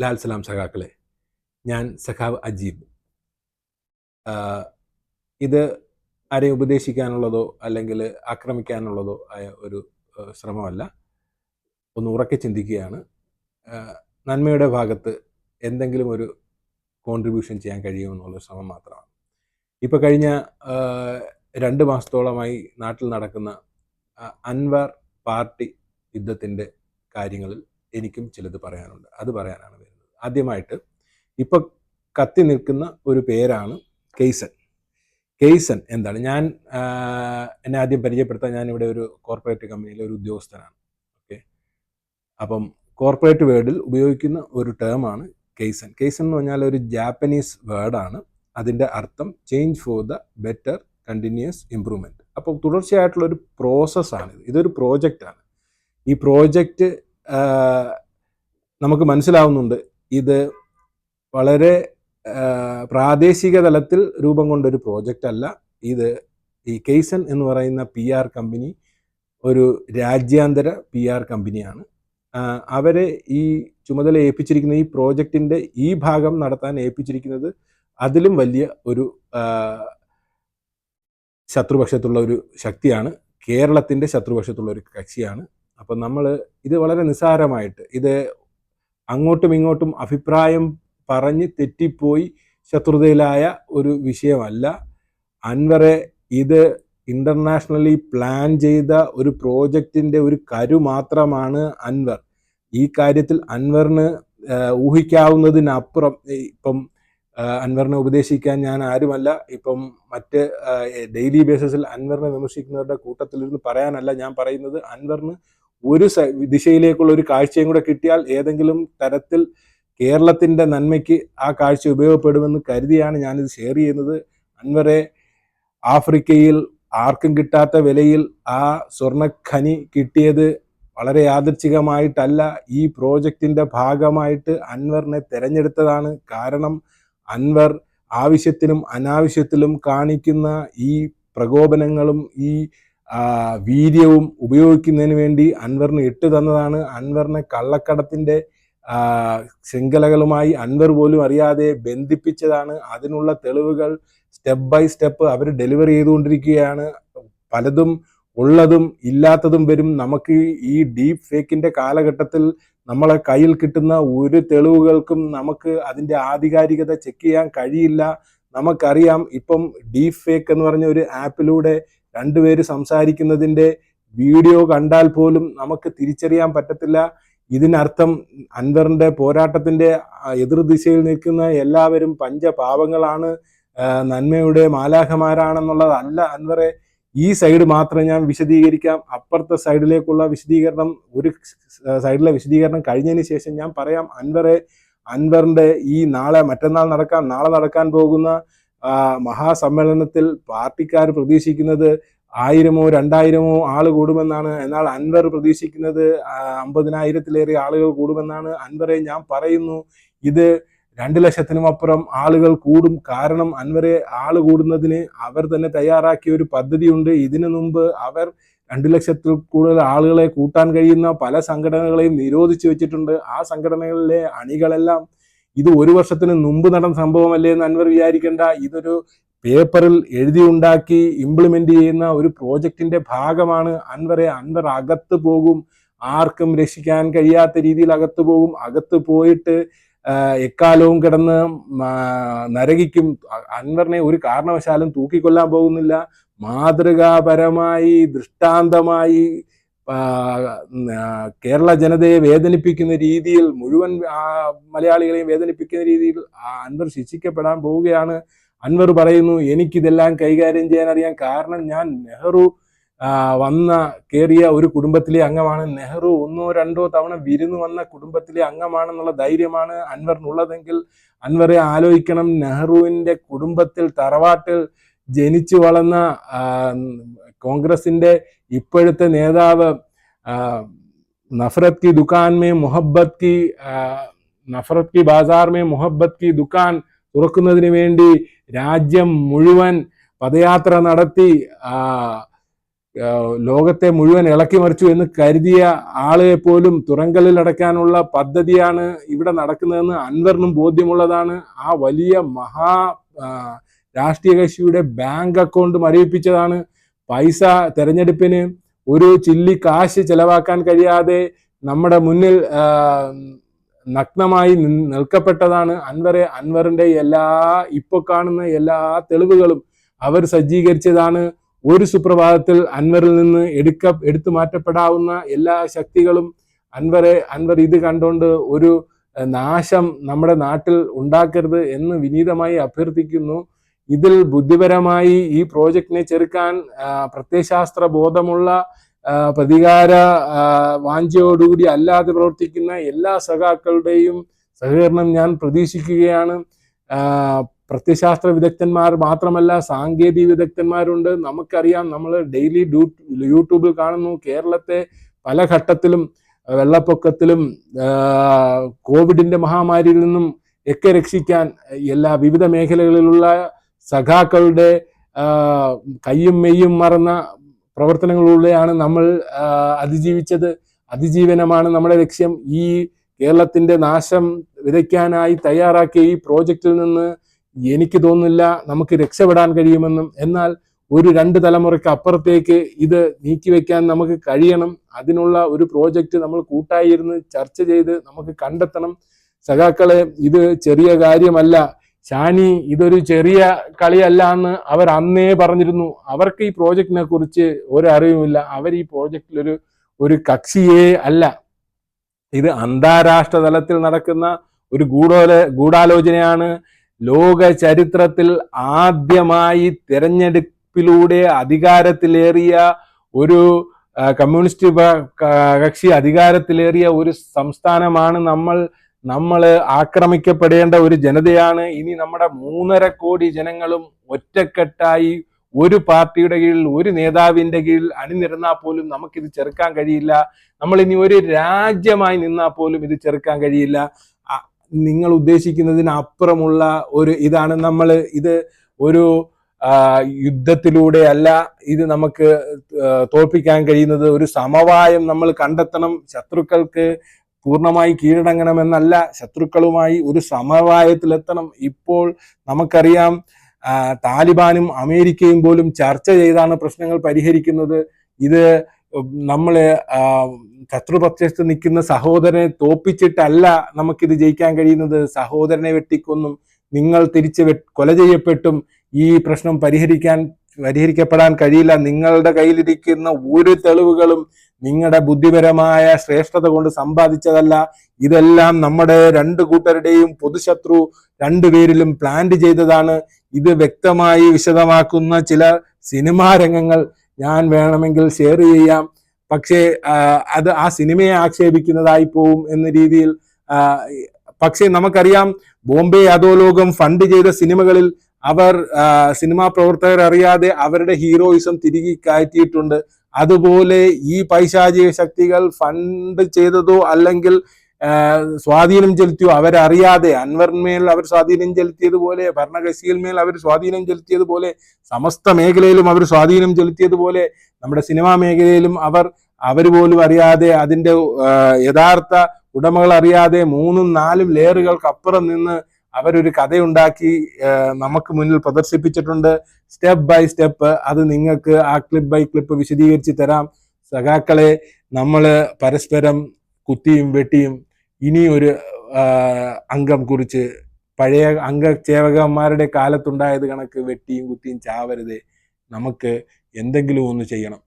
ലാൽ സലാം സഖാക്കളെ ഞാൻ സഖാവ് അജീബ്. ഇത് ആരെ ഉപദേശിക്കാനുള്ളതോ അല്ലെങ്കിൽ ആക്രമിക്കാനുള്ളതോ ആയ ഒരു ശ്രമമല്ല. ഒന്ന് ഉറക്കെ ചിന്തിക്കുകയാണ്. നന്മയുടെ ഭാഗത്ത് എന്തെങ്കിലും ഒരു കോൺട്രിബ്യൂഷൻ ചെയ്യാൻ കഴിയുമെന്നുള്ള ശ്രമം മാത്രമാണ്. ഇപ്പോൾ കഴിഞ്ഞ രണ്ട് മാസത്തോളമായി നാട്ടിൽ നടക്കുന്ന അൻവർ പാർട്ടി യുദ്ധത്തിന്റെ കാര്യങ്ങളിൽ എനിക്കും ചിലത് പറയാനുണ്ട്. അത് പറയാനാണ് ആദ്യമായിട്ട് ഇപ്പൊ കത്തി നിൽക്കുന്ന ഒരു പേരാണ് കെയ്സൻ കെയ്സൻ എന്താണ്? ഞാൻ എന്നെ ആദ്യം പരിചയപ്പെടുത്താൻ ഞാൻ ഇവിടെ ഒരു കോർപ്പറേറ്റ് കമ്പനിയിലെ ഒരു ഉദ്യോഗസ്ഥനാണ്. ഓക്കെ? അപ്പം കോർപ്പറേറ്റ് വേർഡിൽ ഉപയോഗിക്കുന്ന ഒരു ടേമാണ് കെയ്സൻ കെയ്സൻ എന്ന് പറഞ്ഞാൽ ഒരു ജാപ്പനീസ് വേർഡാണ്. അതിന്റെ അർത്ഥം change for the better continuous improvement അപ്പോൾ തുടർച്ചയായിട്ടുള്ള ഒരു ഇത് ഇതൊരു പ്രോജക്റ്റാണ്. ഈ പ്രോജക്റ്റ് നമുക്ക് മനസ്സിലാവുന്നുണ്ട് ഇത് വളരെ പ്രാദേശിക തലത്തിൽ രൂപം കൊണ്ട ഒരു പ്രോജക്റ്റ് അല്ല. ഇത് ഈ കെയ്സൺ എന്ന് പറയുന്ന പി ആർ കമ്പനി ഒരു രാജ്യാന്തര പി ആർ കമ്പനിയാണ് അവരെ ഈ ചുമതല ഏൽപ്പിച്ചിരിക്കുന്ന ഈ പ്രോജക്റ്റിന്റെ ഈ ഭാഗം നടത്താൻ ഏൽപ്പിച്ചിരിക്കുന്നത് അതിലും വലിയ ഒരു ശത്രുപക്ഷത്തുള്ള ഒരു ശക്തിയാണ്. കേരളത്തിന്റെ ശത്രുപക്ഷത്തുള്ള ഒരു കക്ഷിയാണ്. അപ്പം നമ്മൾ ഇത് വളരെ നിസ്സാരമായിട്ട് ഇത് അങ്ങോട്ടും ഇങ്ങോട്ടും അഭിപ്രായം പറഞ്ഞ് തെറ്റിപ്പോയി ശത്രുതയിലായ ഒരു വിഷയമല്ല. അൻവറെ ഇത് ഇന്റർനാഷണലി പ്ലാൻ ചെയ്ത ഒരു പ്രോജക്റ്റിന്റെ ഒരു കരു മാത്രമാണ് അൻവർ. ഈ കാര്യത്തിൽ അൻവറിന് ഊഹിക്കാവുന്നതിനപ്പുറം ഇപ്പം അൻവറിനെ ഉപദേശിക്കാൻ ഞാൻ ആരുമല്ല. ഇപ്പം മറ്റ് ഡെയിലി ബേസിസിൽ അൻവറിനെ വിമർശിക്കുന്നവരുടെ കൂട്ടത്തിലിരുന്ന് പറയാനല്ല ഞാൻ പറയുന്നത്. അൻവറിന് ഒരു ദിശയിലേക്കുള്ള ഒരു കാഴ്ചയും കൂടെ കിട്ടിയാൽ ഏതെങ്കിലും തരത്തിൽ കേരളത്തിന്റെ നന്മയ്ക്ക് ആ കാഴ്ച ഉപയോഗപ്പെടുമെന്ന് കരുതിയാണ് ഞാനിത് ഷെയർ ചെയ്യുന്നത്. അൻവറെ ആഫ്രിക്കയിൽ ആർക്കും കിട്ടാത്ത വിലയിൽ ആ സ്വർണഖനി കിട്ടിയത് വളരെ യാദൃച്ഛികമായിട്ടല്ല. ഈ പ്രോജക്റ്റിന്റെ ഭാഗമായിട്ട് അൻവറിനെ തിരഞ്ഞെടുത്തതാണ് കാരണം അൻവർ ആവശ്യത്തിനും അനാവശ്യത്തിലും കാണിക്കുന്ന ഈ പ്രകോപനങ്ങളും ഈ വീര്യവും ഉപയോഗിക്കുന്നതിന് വേണ്ടി അൻവറിന് ഇട്ട് തന്നതാണ്. അൻവറിനെ കള്ളക്കടത്തിന്റെ ശൃംഖലകളുമായി അൻവർ പോലും അറിയാതെ ബന്ധിപ്പിച്ചതാണ്. അതിനുള്ള തെളിവുകൾ സ്റ്റെപ്പ് ബൈ സ്റ്റെപ്പ് അവർ ഡെലിവറി ചെയ്തുകൊണ്ടിരിക്കുകയാണ്. പലതും ഉള്ളതും ഇല്ലാത്തതും വരും. നമുക്ക് ഈ ഡീപ് ഫേക്കിന്റെ കാലഘട്ടത്തിൽ നമ്മളെ കയ്യിൽ കിട്ടുന്ന ഒരു തെളിവുകൾക്കും നമുക്ക് അതിന്റെ ആധികാരികത ചെക്ക് ചെയ്യാൻ കഴിയില്ല. നമുക്കറിയാം ഇപ്പം ഡീപ് ഫേക്ക് എന്ന് പറഞ്ഞ ഒരു ആപ്പിലൂടെ രണ്ടുപേര് സംസാരിക്കുന്നതിന്റെ വീഡിയോ കണ്ടാൽ പോലും നമുക്ക് തിരിച്ചറിയാൻ പറ്റത്തില്ല. ഇതിനർത്ഥം അൻവറിന്റെ പോരാട്ടത്തിന്റെ എതിർദിശയിൽ നിൽക്കുന്ന എല്ലാവരും പഞ്ചപാവങ്ങളാണ്. നന്മയുടെ മാലാഖമാരാണെന്നുള്ളതല്ല അൻവറെ. ഈ സൈഡ് മാത്രം ഞാൻ വിശദീകരിക്കാം. അപ്പുറത്തെ സൈഡിലേക്കുള്ള വിശദീകരണം ഒരു സൈഡിലെ വിശദീകരണം കഴിഞ്ഞതിന് ശേഷം ഞാൻ പറയാം അൻവറെ. അൻവറിന്റെ ഈ നാളെ മറ്റന്നാൾ നടക്കാൻ നാളെ നടക്കാൻ പോകുന്ന മഹാസമ്മേളനത്തിൽ പാർട്ടിക്കാർ പ്രതീക്ഷിക്കുന്നത് ആയിരമോ രണ്ടായിരമോ ആൾ കൂടുമെന്നാണ്. എന്നാൽ അൻവർ പ്രതീക്ഷിക്കുന്നത് അമ്പതിനായിരത്തിലേറെ ആളുകൾ കൂടുമെന്നാണ് അൻവറെ ഞാൻ പറയുന്നു. ഇത് രണ്ട് ലക്ഷത്തിനും അപ്പുറം ആളുകൾ കൂടും. കാരണം അൻവരെ ആൾ കൂടുന്നതിന് അവർ തന്നെ തയ്യാറാക്കിയ ഒരു പദ്ധതിയുണ്ട്. ഇതിനു മുമ്പ് അവർ രണ്ട് ലക്ഷത്തിൽ കൂടുതൽ ആളുകളെ കൂട്ടാൻ കഴിയുന്ന പല സംഘടനകളെയും നിരോധിച്ചു വെച്ചിട്ടുണ്ട്. ആ സംഘടനകളിലെ അണികളെല്ലാം ഇത് ഒരു വർഷത്തിന് മുമ്പ് നടന്ന സംഭവമല്ലേ എന്ന് അൻവർ വിചാരിക്കേണ്ട. ഇതൊരു പേപ്പറിൽ എഴുതി ഉണ്ടാക്കി ഇംപ്ലിമെന്റ് ചെയ്യുന്ന ഒരു പ്രോജക്റ്റിന്റെ ഭാഗമാണ് അൻവറെ. അൻവർ അകത്ത് പോകും. ആർക്കും രക്ഷിക്കാൻ കഴിയാത്ത രീതിയിൽ അകത്ത് പോകും. അകത്ത് പോയിട്ട് എക്കാലവും കിടന്ന് നരകിക്കും. അൻവറിനെ ഒരു കാരണവശാലും തൂക്കിക്കൊല്ലാൻ പോകുന്നില്ല. മാതൃകാപരമായി ദൃഷ്ടാന്തമായി കേരള ജനതയെ വേദനിപ്പിക്കുന്ന രീതിയിൽ മുഴുവൻ മലയാളികളെയും വേദനിപ്പിക്കുന്ന രീതിയിൽ അൻവർ ശിക്ഷിക്കപ്പെടാൻ പോവുകയാണ്. അൻവർ പറയുന്നു എനിക്കിതെല്ലാം കൈകാര്യം ചെയ്യാൻ അറിയാൻ കാരണം ഞാൻ നെഹ്റു വന്ന കയറിയ ഒരു കുടുംബത്തിലെ അംഗമാണ്. നെഹ്റു ഒന്നോ രണ്ടോ തവണ വിരുന്ന് വന്ന കുടുംബത്തിലെ അംഗമാണെന്നുള്ള ധൈര്യമാണ് അൻവറിനുള്ളതെങ്കിൽ അൻവറെ ആലോചിക്കണം. നെഹ്റുവിന്റെ കുടുംബത്തിൽ തറവാട്ടിൽ ജനിച്ചു വളർന്ന കോൺഗ്രസിന്റെ ഇപ്പോഴത്തെ നേതാവ് നഫ്രത് കി ദുക്കാൻ മേ മുഹബത് കി നഫ്രത് കി ബാസാർ മേ മുഹബത് കി ദുക്കാൻ തുറക്കുന്നതിന് വേണ്ടി രാജ്യം മുഴുവൻ പദയാത്ര നടത്തി ലോകത്തെ മുഴുവൻ ഇളക്കി മറിച്ചു എന്ന് കരുതിയ ആളെ പോലും തുറങ്കലിൽ അടയ്ക്കാനുള്ള പദ്ധതിയാണ് ഇവിടെ നടക്കുന്നതെന്ന് അൻവറിനും ബോധ്യമുള്ളതാണ്. ആ വലിയ മഹാ രാഷ്ട്രീയ കക്ഷിയുടെ ബാങ്ക് അക്കൗണ്ട് മരവിപ്പിച്ചതാണ് പൈസ തെരഞ്ഞെടുപ്പിന് ഒരു ചില്ലി കാശ് ചെലവാക്കാൻ കഴിയാതെ നമ്മുടെ മുന്നിൽ നഗ്നമായി നിൽക്കപ്പെട്ടതാണ് അൻവറെ. അൻവറിന്റെ എല്ലാ ഇപ്പോൾ കാണുന്ന എല്ലാ തെളിവുകളും അവർ സജ്ജീകരിച്ചതാണ്. ഒരു സുപ്രഭാതത്തിൽ അൻവറിൽ നിന്ന് എടുക്ക എടുത്തു മാറ്റപ്പെടാവുന്ന എല്ലാ ശക്തികളും അൻവറെ അൻവർ ഇത് കണ്ടുകൊണ്ട് ഒരു നാശം നമ്മുടെ നാട്ടിൽ ഉണ്ടാക്കരുത് എന്ന് വിനീതമായി അഭ്യർത്ഥിക്കുന്നു. ഇതിൽ ബുദ്ധിപരമായി ഈ പ്രോജക്റ്റിനെ ചെറുക്കാൻ പ്രത്യയശാസ്ത്ര ബോധമുള്ള പ്രതികാര വാഞ്ചയോടുകൂടി അല്ലാതെ പ്രവർത്തിക്കുന്ന എല്ലാ സഖാക്കളുടെയും സഹകരണം ഞാൻ പ്രതീക്ഷിക്കുകയാണ്. പ്രത്യശാസ്ത്ര വിദഗ്ധന്മാർ മാത്രമല്ല സാങ്കേതിക വിദഗ്ധന്മാരുണ്ട്. നമുക്കറിയാം നമ്മൾ ഡെയിലി യൂട്യൂബിൽ കാണുന്നു കേരളത്തെ പല ഘട്ടത്തിലും വെള്ളപ്പൊക്കത്തിലും കോവിഡിന്റെ മഹാമാരിയിൽ നിന്നും ഒക്കെ രക്ഷിക്കാൻ എല്ലാ വിവിധ മേഖലകളിലുള്ള സഖാക്കളുടെ കയ്യും മെയ്യും മറന്ന പ്രവർത്തനങ്ങളിലൂടെയാണ് നമ്മൾ അതിജീവിച്ചത്. അതിജീവനമാണ് നമ്മുടെ ലക്ഷ്യം. ഈ കേരളത്തിന്റെ നാശം വിതയ്ക്കാനായി തയ്യാറാക്കിയ ഈ പ്രോജക്റ്റിൽ നിന്ന് എനിക്ക് തോന്നുന്നില്ല നമുക്ക് രക്ഷപ്പെടാൻ കഴിയുമെന്നും എന്നാൽ ഒരു രണ്ട് തലമുറയ്ക്ക് അപ്പുറത്തേക്ക് ഇത് നീക്കിവെക്കാൻ നമുക്ക് കഴിയണം. അതിനുള്ള ഒരു പ്രോജക്റ്റ് നമ്മൾ കൂട്ടായി ഇരുന്ന് ചർച്ച ചെയ്ത് നമുക്ക് കണ്ടെത്തണം. സഖാക്കളെ ഇത് ചെറിയ കാര്യമല്ല. ഷാനി ഇതൊരു ചെറിയ കളിയല്ല എന്ന് അവർ അന്നേ പറഞ്ഞിരുന്നു. അവർക്ക് ഈ പ്രോജക്റ്റിനെ കുറിച്ച് ഒരറിവുമില്ല അവർ ഈ പ്രോജക്റ്റിലൊരു ഒരു കക്ഷിയെ അല്ല. ഇത് അന്താരാഷ്ട്ര തലത്തിൽ നടക്കുന്ന ഒരു ഗൂഢോല ഗൂഢാലോചനയാണ്. ലോക ചരിത്രത്തിൽ ആദ്യമായി തെരഞ്ഞെടുപ്പിലൂടെ അധികാരത്തിലേറിയ ഒരു കമ്മ്യൂണിസ്റ്റ് കക്ഷി അധികാരത്തിലേറിയ ഒരു സംസ്ഥാനമാണ് നമ്മൾ നമ്മൾ ആക്രമിക്കപ്പെടേണ്ട ഒരു ജനതയാണ്. ഇനി നമ്മുടെ മൂന്നര കോടി ജനങ്ങളും ഒറ്റക്കെട്ടായി ഒരു പാർട്ടിയുടെ കീഴിൽ ഒരു നേതാവിന്റെ കീഴിൽ അണിനിരന്നാൽ പോലും നമുക്കിത് ചെറുക്കാൻ കഴിയില്ല. നമ്മൾ ഇനി ഒരു രാജ്യമായി നിന്നാൽ പോലും ഇത് ചെറുക്കാൻ കഴിയില്ല. നിങ്ങൾ ഉദ്ദേശിക്കുന്നതിന് അപ്പുറമുള്ള ഒരു ഇതാണ് നമ്മൾ ഇത് ഒരു യുദ്ധത്തിലൂടെ അല്ല ഇത് നമുക്ക് തോൽപ്പിക്കാൻ കഴിയുന്നത് ഒരു സമവായം നമ്മൾ കണ്ടെത്തണം. ശത്രുക്കൾക്ക് പൂർണമായി കീഴടങ്ങണമെന്നല്ല ശത്രുക്കളുമായി ഒരു സമവായത്തിലെത്തണം. ഇപ്പോൾ നമുക്കറിയാം താലിബാനും അമേരിക്കയും പോലും ചർച്ച ചെയ്താണ് പ്രശ്നങ്ങൾ പരിഹരിക്കുന്നത്. ഇത് നമ്മൾ ശത്രുപക്ഷത്ത് നിൽക്കുന്ന സഹോദരനെ തോപ്പിച്ചിട്ടല്ല നമുക്കിത് ജയിക്കാൻ കഴിയുന്നത്. സഹോദരനെ വെട്ടിക്കൊന്നും നിങ്ങൾ തിരിച്ച് കൊല ചെയ്യപ്പെട്ടും ഈ പ്രശ്നം പരിഹരിക്കാൻ പരിഹരിക്കപ്പെടാൻ കഴിയില്ല. നിങ്ങളുടെ കയ്യിലിരിക്കുന്ന ഒരു തെളിവുകളും നിങ്ങളുടെ ബുദ്ധിപരമായ ശ്രേഷ്ഠത കൊണ്ട് സമ്പാദിച്ചതല്ല ഇതെല്ലാം നമ്മുടെ രണ്ട് കൂട്ടരുടെയും പൊതുശത്രു രണ്ടുപേരിലും പ്ലാന്റ് ചെയ്തതാണ്. ഇത് വ്യക്തമായി വിശദമാക്കുന്ന ചില സിനിമാ രംഗങ്ങൾ ഞാൻ വേണമെങ്കിൽ ഷെയർ ചെയ്യാം. പക്ഷേ അത് ആ സിനിമയെ ആക്ഷേപിക്കുന്നതായി പോവും എന്ന രീതിയിൽ പക്ഷേ നമുക്കറിയാം ബോംബെ അധോലോകം ഫണ്ട് ചെയ്ത സിനിമകളിൽ അവർ സിനിമാ പ്രവർത്തകർ അറിയാതെ അവരുടെ ഹീറോയിസം തിരികെ കയറ്റിയിട്ടുണ്ട്. അതുപോലെ ഈ പൈശാചിക ശക്തികൾ ഫണ്ട് ചെയ്തതോ അല്ലെങ്കിൽ സ്വാധീനം ചെലുത്തിയോ അവരറിയാതെ അൻവറിന്മേൽ അവർ സ്വാധീനം ചെലുത്തിയതുപോലെ ഭരണകക്ഷിയിന്മേൽ അവർ സ്വാധീനം ചെലുത്തിയതുപോലെ സമസ്ത മേഖലയിലും അവർ സ്വാധീനം ചെലുത്തിയതുപോലെ നമ്മുടെ സിനിമാ മേഖലയിലും അവർ അവർ പോലും അറിയാതെ അതിന്റെ യഥാർത്ഥ ഉടമകൾ അറിയാതെ മൂന്നും നാലും ലെയറുകൾക്ക് അപ്പുറം നിന്ന് അവരൊരു കഥയുണ്ടാക്കി നമുക്ക് മുന്നിൽ പ്രദർശിപ്പിച്ചിട്ടുണ്ട്. സ്റ്റെപ്പ് ബൈ സ്റ്റെപ്പ് അത് നിങ്ങൾക്ക് ആ ക്ലിപ്പ് ബൈ ക്ലിപ്പ് വിശദീകരിച്ച് തരാം. സഖാക്കളെ നമ്മൾ പരസ്പരം കുത്തിയും വെട്ടിയും ഇനി ഒരു അംഗം കുറിച്ച് പഴയ അംഗസേവകന്മാരുടെ കാലത്തുണ്ടായത് കണക്ക് വെട്ടിയും കുത്തിയും ചാവരുത്. നമുക്ക് എന്തെങ്കിലും ഒന്ന് ചെയ്യണം.